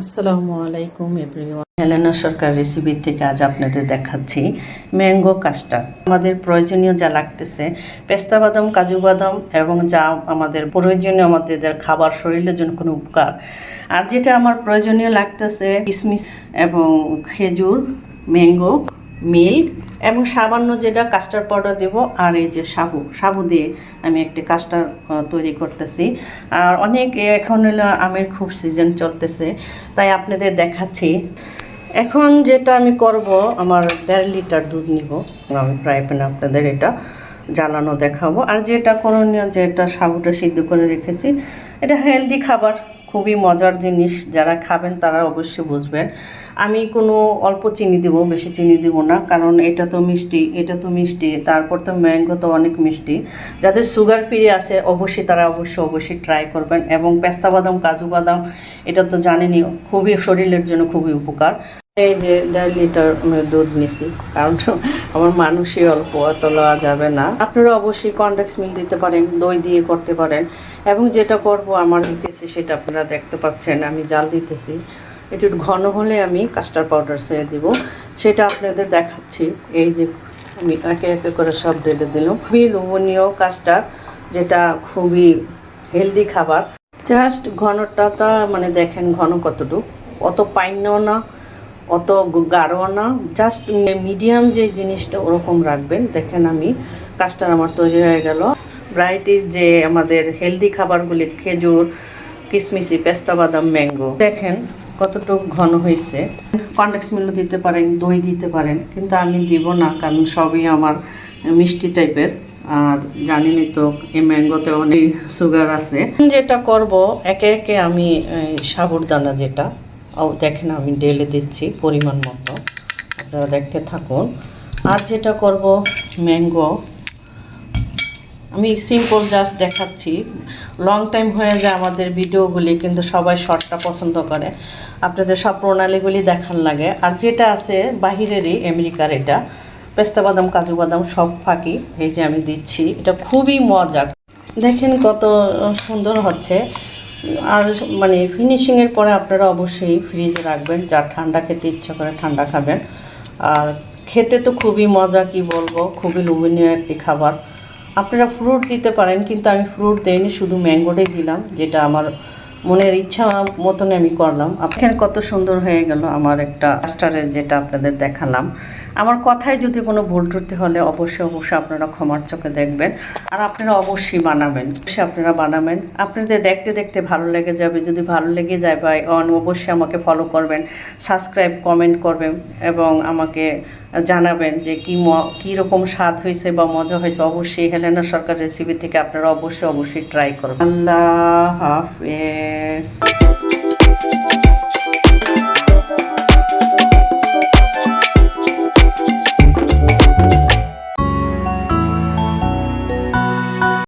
আসসালামু আলাইকুম everyone Helena সরকার recipe থেকে আজ আপনাদের দেখাচ্ছি ম্যাঙ্গো কাস্টার আমাদের প্রয়োজনীয় যা লাগতেছে, পেস্তা বাদাম, কাজু বাদাম এবং যা আমাদের প্রয়োজনীয় আমাদের খাবার শরীরের জন্য কোনো উপকার। আর যেটা আমার প্রয়োজনীয় লাগতেছে কিশমিশ এবং খেজুর ম্যাঙ্গো মিল্ক এবং সামান্য যেটা কাস্টার্ড পাউডার দেব আর এই যে সাবু সাবু দিয়ে আমি একটি কাস্টার্ড আহ, তৈরি করতেছি। আর অনেক এখন হলো আমের খুব সিজন চলতেছে তাই আপনাদের দেখাচ্ছি। এখন যেটা আমি করব আমার দেড় লিটার দুধ নিব। আমি প্রায় প্যানে আপনাদের এটা জ্বালানো দেখাবো। আর যেটা করণীয় যেটা সাবুটা সিদ্ধ করে রেখেছি এটা হেলদি খাবার। খুবই মজার জিনিস যারা খাবেন তারা অবশ্যই বুঝবেন। আমি কোনো অল্প চিনি দেব, বেশি চিনি দেব না, কারণ এটা তো মিষ্টি, এটা তো মিষ্টি, তারপর তো ম্যাঙ্গো তো অনেক মিষ্টি। যাদের সুগার ফ্রি আছে, অবশ্যই তারা অবশ্যই অবশ্যই ট্রাই করবেন। এবং পেস্তা বাদাম, কাজু বাদাম, এটা তো জানেনই, খুবই শরীরের জন্য খুবই উপকার। এই যে দেড় লিটার দুধ নিছি, কারণ আমার মানুষই অল্প অত লওয়া যাবে না। আপনারা অবশ্যই কন্ডেক্স মিল দিতে পারেন, দই দিয়ে করতে পারেন। এবং যেটা করব আমার দিতেছি সেটা আপনারা দেখতে পাচ্ছেন, আমি জাল দিতেছি। একটু ঘন হলে আমি কাস্টার্ড পাউডার ছেড়ে দিব। সেটা আপনাদের দেখাচ্ছি। এই যে আমি একে একে করে সব ঢেলে দিলাম। খুবই লোভনীয় কাস্টার্ড, যেটা খুবই হেলদি খাবার। জাস্ট ঘনটা মানে দেখেন ঘন কতটুকু। অত পাইনও না, অত গাঢ় না। জাস্ট মিডিয়াম যে জিনিসটা ওরকম রাখবেন। দেখেন আমি কাজটা আমার তৈরি হয়ে গেল। ব্রাইটিস যে আমাদের হেলদি খাবারগুলি খেজুর কিশমিশি পেস্তা বাদাম, ম্যাঙ্গো। দেখেন কতটুকু ঘন হয়েছে। কন্ডেক্স মিলও দিতে পারেন, দই দিতে পারেন, কিন্তু আমি দিব না, কারণ সবই আমার মিষ্টি টাইপের। আর জানেনই তো, এই ম্যাঙ্গোতে অনেক সুগার আছে। যেটা করব, একে একে আমি, এই সাবুরদানা যেটা, ও দেখেন আমি ডেলে দিচ্ছি পরিমাণ মতো। আপনারা দেখতে থাকুন। আর যেটা করব, ম্যাঙ্গো। আমি সিম্পল জাস্ট দেখাচ্ছি। লং টাইম হয়ে যায় আমাদের ভিডিওগুলি, কিন্তু সবাই শর্টটা পছন্দ করে। আপনাদের সব প্রণালীগুলি দেখার লাগে। আর যেটা আছে বাহিরেরই, আমেরিকার এটা। পেস্তা বাদাম, কাজু বাদাম সব ফাঁকি। এই যে আমি দিচ্ছি, এটা খুবই মজার। দেখেন কত সুন্দর হচ্ছে। আর মানে ফিনিশিংয়ের পরে আপনারা অবশ্যই ফ্রিজে রাখবেন। যার ঠান্ডা খেতে ইচ্ছা করে ঠান্ডা খাবেন। আর খেতে তো খুবই মজা, কি বলব? খুবই লোভনীয় একটি খাবার। আপনারা ফ্রুট দিতে পারেন কিন্তু আমি ফ্রুট দেইনি শুধু ম্যাঙ্গোটাই দিলাম যেটা আমার মনের ইচ্ছা মতন আমি করলাম। এখানে কত সুন্দর হয়ে গেল আমার একটা স্টারের যেটা আপনাদের দেখালাম। আমার কথায় যদি কোনো ভুল ত্রুটি হলে অবশ্যই অবশ্যই আপনারা ক্ষমার চোখে দেখবেন আর আপনারা অবশ্যই বানাবেন। অবশ্যই আপনারা বানাবেন। আপনাদের দেখতে দেখতে ভালো লেগে যাবে। যদি ভালো লেগে যায় বা অন অবশ্যই আমাকে ফলো করবেন সাবস্ক্রাইব কমেন্ট করবেন এবং আমাকে জানাবেন যে কী ম কীরকম স্বাদ হয়েছে বা মজা হয়েছে। অবশ্যই হেলেনা সরকার রেসিপি থেকে আপনারা অবশ্যই অবশ্যই ট্রাই করবেন। আল্লাহ হাফেজ। Yes.